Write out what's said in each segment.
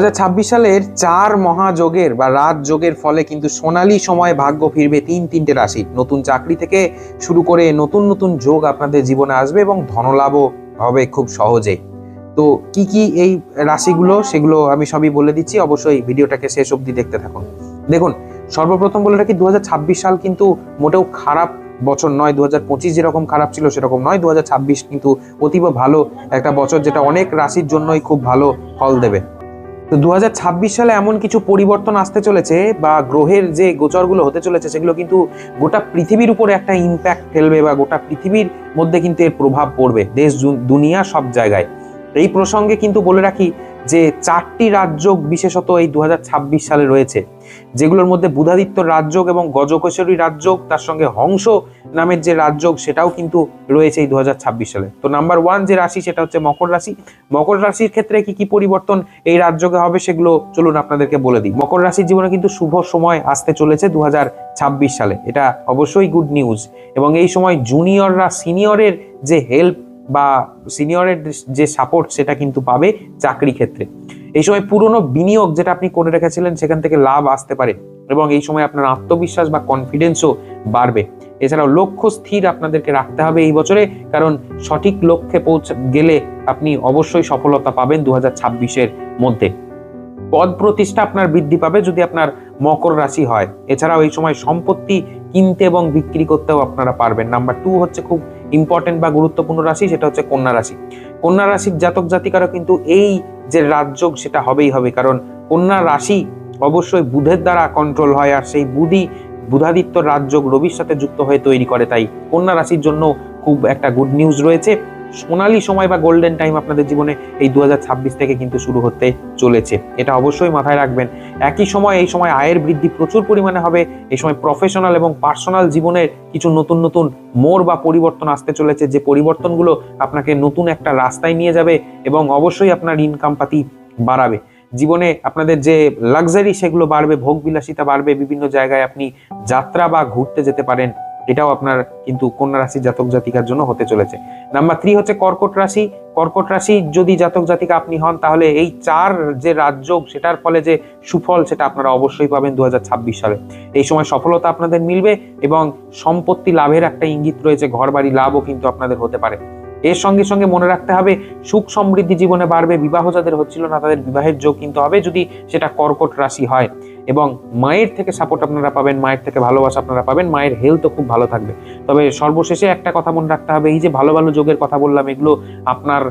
দু হাজার ছাব্বিশ সালের চার মহাযোগের বা রাজযোগের ফলে কিন্তু সোনালী সময় ভাগ্য ফিরবে তিন তিনটে রাশি। নতুন চাকরি থেকে শুরু করে নতুন নতুন যোগ আপনাদের জীবনে আসবে এবং ধনলাভও হবে খুব সহজে। তো কি কি এই রাশিগুলো, সেগুলো আমি সবই বলে দিচ্ছি। অবশ্যই ভিডিওটাকে শেষ অবধি দেখতে থাকুন। দেখুন, সর্বপ্রথম বলে রাখি, দু হাজার ছাব্বিশ সাল কিন্তু মোটেও খারাপ বছর নয়। দু হাজার যেরকম খারাপ ছিল সেরকম নয়। দু কিন্তু অতীব ভালো একটা বছর, যেটা অনেক রাশির জন্যই খুব ভালো ফল দেবে। তো দু হাজার ছাব্বিশ সালে এমন কিছু পরিবর্তন আসতে চলেছে বা গ্রহের যে গোচরগুলো হতে চলেছে, সেগুলো কিন্তু গোটা পৃথিবীর উপরে একটা ইম্প্যাক্ট ফেলবে বা গোটা পৃথিবীর মধ্যে কিন্তু এর প্রভাব পড়বে, দেশ দুনিয়া সব জায়গায়। এই প্রসঙ্গে কিন্তু বলে রাখি যে চারটি রাজযোগ বিশেষত এই দু হাজার ছাব্বিশ সালে রয়েছে, যেগুলোর মধ্যে বুধাদিত্য রাজযোগ এবং গজকেশরী রাজযোগ তার সঙ্গে হংস নামের যে রাজযোগ সেটাও কিন্তু রয়েছে এই দু হাজার ছাব্বিশ সালে। তো নাম্বার ওয়ান যে রাশি, সেটা হচ্ছে মকর রাশি। মকর রাশির ক্ষেত্রে কি কি পরিবর্তন এই রাজযোগে হবে, সেগুলো চলুন আপনাদেরকে বলে দিই। মকর রাশির জীবনে কিন্তু শুভ সময় আসতে চলেছে দু হাজার ছাব্বিশ সালে। এটা অবশ্যই গুড নিউজ এবং এই সময় জুনিয়ররা সিনিয়রের যে হেল্প বা সিনিয়রের যে সাপোর্ট সেটা কিন্তু পাবে চাকরি ক্ষেত্রে। এই সময় পুরনো বিনিয়োগ যেটা আপনি করে রেখেছিলেন, সেখান থেকে লাভ আসতে পারে এবং এই সময় আপনার আত্মবিশ্বাস বা কনফিডেন্সও বাড়বে। এছাড়াও লক্ষ্য স্থির আপনাদেরকে রাখতে হবে এই বছরে, কারণ সঠিক লক্ষ্যে পৌঁছে, গেলে আপনি অবশ্যই সফলতা পাবেন দু হাজার মধ্যে। পদ প্রতিষ্ঠা আপনার বৃদ্ধি পাবে যদি আপনার মকর রাশি হয়। এছাড়াও এই সময় সম্পত্তি কিনতে এবং বিক্রি করতেও আপনারা পারবেন। নাম্বার টু হচ্ছে খুব ইম্পর্টেন্ট বা গুরুত্বপূর্ণ রাশি, সেটা হচ্ছে কন্যা রাশি। কন্যা রাশির জাতক জাতিকারও কিন্তু এই যে রাজযোগ, সেটা হবেই হবে। কারণ কন্যা রাশি অবশ্যই বুধের দ্বারা কন্ট্রোল হয়, আর সেই বুধই বুধাদিত্য রাজযোগ রবির সাথে যুক্ত হয়ে তৈরি করে। তাই কন্যা রাশির জন্য খুব একটা গুড নিউজ রয়েছে। সোনালী সময় বা গোল্ডেন টাইম আপনাদের জীবনে এই দু হাজার ছাব্বিশ থেকে কিন্তু শুরু হতে চলেছে। এটা অবশ্যই মাথায় রাখবেন। একই সময় এই সময় আয়ের বৃদ্ধি প্রচুর পরিমাণে হবে। এই সময় প্রফেশনাল এবং পার্সোনাল জীবনের কিছু নতুন নতুন মোড় বা পরিবর্তন আসতে চলেছে। যে পরিবর্তনগুলো আপনাকে নতুন একটা রাস্তায় নিয়ে যাবে এবং অবশ্যই আপনার ইনকাম পাতি বাড়াবে। জীবনে আপনাদের যে লাক্সারি সেগুলো বাড়বে ভোগ বিলাসিতা বাড়বে। বিভিন্ন জায়গায় আপনি যাত্রা বা ঘুরতে যেতে পারেন। এটাও আপনার কিন্তু কন্যা রাশির জাতক জাতিকার জন্য হতে চলেছে। নাম্বার থ্রি হচ্ছে কর্কট রাশি। কর্কট রাশি যদি জাতক জাতিকা আপনি হন, তাহলে এই চার যে রাজযোগ, সেটার ফলে যে সুফল, সেটা আপনারা অবশ্যই পাবেন দু হাজার ছাব্বিশ সালে। এই সময় সফলতা আপনাদের মিলবে এবং সম্পত্তি লাভের একটা ইঙ্গিত রয়েছে ঘর বাড়ি লাভও কিন্তু আপনাদের হতে পারে। এর সঙ্গে সঙ্গে মনে রাখতে হবে, সুখ সমৃদ্ধি জীবনে বাড়বে, বিবাহ যাদের হচ্ছিল না, তাদের বিবাহের যোগ কিন্তু হবে যদি সেটা কর্কট রাশি হয়। এবং মায়ের থেকে সাপোর্ট আপনারা পাবেন, মায়ের থেকে ভালোবাসা আপনারা পাবেন, মায়ের হেলথও খুব ভালো থাকবে। তবে সর্বশেষে একটা কথা মনে রাখতে হবে, এই যে ভালো ভালো যোগের কথা বললাম, এগুলো আপনার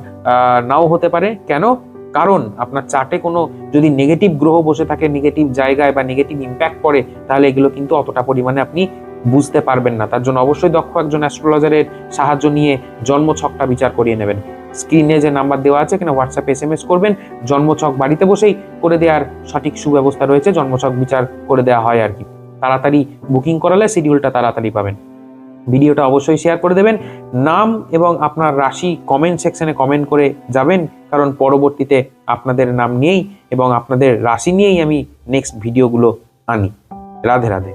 নাও হতে পারে। কেন? কারণ আপনার চার্টে কোনো যদি নেগেটিভ গ্রহ বসে থাকে নেগেটিভ জায়গায় বা নেগেটিভ ইম্প্যাক্ট পড়ে, তাহলে এগুলো কিন্তু অতটা পরিমাণে আপনি বুঝতে পারবেন না। তার জন্য অবশ্যই দক্ষ একজন অ্যাস্ট্রোলজারের সাহায্য নিয়ে জন্মছকটা বিচার করিয়ে নেবেন। স্ক্রিনে যে নাম্বার দেওয়া আছে কিনা হোয়াটসঅ্যাপে এস এম এস করবেন। জন্মছক বাড়িতে বসেই করে দেওয়ার সঠিক সুব্যবস্থা রয়েছে, জন্মছক বিচার করে দেওয়া হয় আর কি। তাড়াতাড়ি বুকিং করালে শিডিউলটা তাড়াতাড়ি পাবেন। ভিডিওটা অবশ্যই শেয়ার করে দেবেন। নাম এবং আপনার রাশি কমেন্ট সেকশনে কমেন্ট করে যাবেন, কারণ পরবর্তীতে আপনাদের নাম নিয়েই এবং আপনাদের রাশি নিয়েই আমি নেক্সট ভিডিওগুলো আনি। রাধে রাধে।